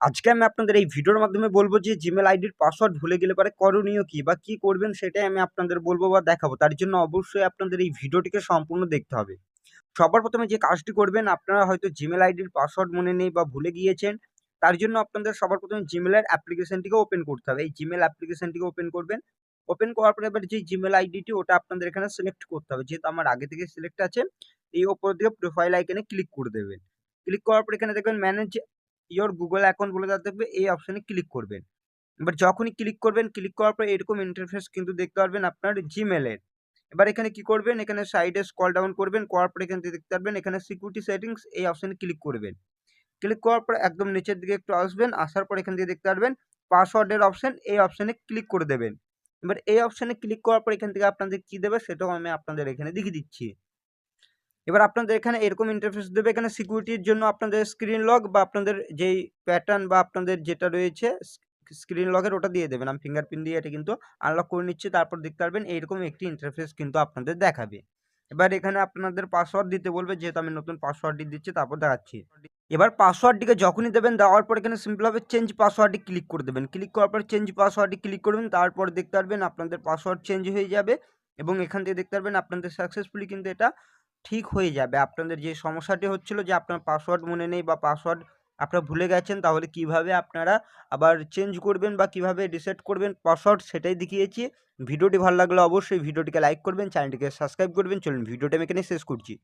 আজকে আমি আপনাদের এই ভিডিওর মাধ্যমে বলব যে জিমেল আইডির পাসওয়ার্ড ভুলে গেলে পরে করণীয় কি বা কি করবেন সেটাই আমি আপনাদের বলব বা দেখাবো। তার জন্য অবশ্যই আপনাদের এই ভিডিওটিকে সম্পূর্ণ দেখতে হবে। সবার প্রথমে যে কাজটি করবেন, আপনারা হয়তো জিমেল আইডির পাসওয়ার্ড মনে নেই বা ভুলে গিয়েছেন, তার জন্য আপনাদের সবার প্রথমে জিমেলের অ্যাপ্লিকেশনটিকে ওপেন করতে হবে। এই জিমেল অ্যাপ্লিকেশনটিকে ওপেন করবেন। ওপেন করার পরে এবার যে জিমেল আইডিটি ওটা আপনাদের এখানে সিলেক্ট করতে হবে। যেহেতু আমার আগে থেকে সিলেক্ট আছে, এই ওপর দিকে প্রোফাইল আইকনে ক্লিক করে দেবেন। ক্লিক করার পর এখানে দেখবেন ম্যানেজ ইয়োর গুগল অ্যাকাউন্ট বলে দেওয়া থাকবে এই অপশানে ক্লিক করবেন। এবার যখনই ক্লিক করবেন ক্লিক করার পর এরকম ইন্টারফেস কিন্তু দেখতে পারবেন আপনার জিমেলের এবার এখানে কি করবেন? এখানে সাইডে স্ক্রল ডাউন করবেন, করার পর এখান দেখতে পারবেন এখানে সিকিউরিটি সেটিংস এই অপশনে ক্লিক করবেন। ক্লিক করার পর একদম নিচের দিকে একটু আসবেন, আসার পর এখান থেকে দেখতে পারবেন পাসওয়ার্ডের অপশন এই অপশানে ক্লিক করে দেবেন। এবার এই অপশানে ক্লিক করার পর এখান থেকে আপনাদের কি দেবে সেটাও আমি আপনাদের এখানে দেখিয়ে দিচ্ছি। এবার আপনাদের এখানে এরকম ইন্টারফেস দেবে, এখানে সিকিউরিটির জন্য আপনাদের স্ক্রিন লক বা আপনাদের যেই প্যাটার্ন বা আপনাদের যেটা রয়েছে স্ক্রিন লকের ওটা দিয়ে দেবেন। আমি ফিঙ্গারপ্রিন্ট দিয়ে এটা কিন্তু আনলক করে নিচ্ছি, তারপর দেখতে পারবেন এইরকম একটি ইন্টারফেস কিন্তু আপনাদের দেখাবে। এবার এখানে আপনাদের পাসওয়ার্ড দিতে বলবে, যেহেতু আমি নতুন পাসওয়ার্ডটি দিচ্ছি, তারপর দেখাচ্ছি। এবার পাসওয়ার্ডটিকে যখনই দেবেন, দেওয়ার পর এখানে সিম্পলভাবে চেঞ্জ পাসওয়ার্ডটি ক্লিক করে দেবেন। ক্লিক করার পর চেঞ্জ পাসওয়ার্ডটি ক্লিক করবেন, তারপর দেখতে পারবেন আপনাদের পাসওয়ার্ড চেঞ্জ হয়ে যাবে এবং এখান থেকে দেখতে পারবেন আপনাদের সাকসেসফুলি কিন্তু এটা ঠিক হয়ে যাবে। আপনাদের যে সমস্যাটি হচ্ছিল যে আপনার পাসওয়ার্ড মনে নেই বা পাসওয়ার্ড আপনারা ভুলে গেছেন, তাহলে কীভাবে আপনারা আবার চেঞ্জ করবেন বা কীভাবে রিসেট করবেন পাসওয়ার্ড সেটাই দেখিয়েছি। ভিডিওটি ভালো লাগলে অবশ্যই ভিডিওটিকে লাইক করবেন চ্যানেলটিকে সাবস্ক্রাইব করবেন। চলুন, ভিডিওটা আমি এখানে শেষ করছি।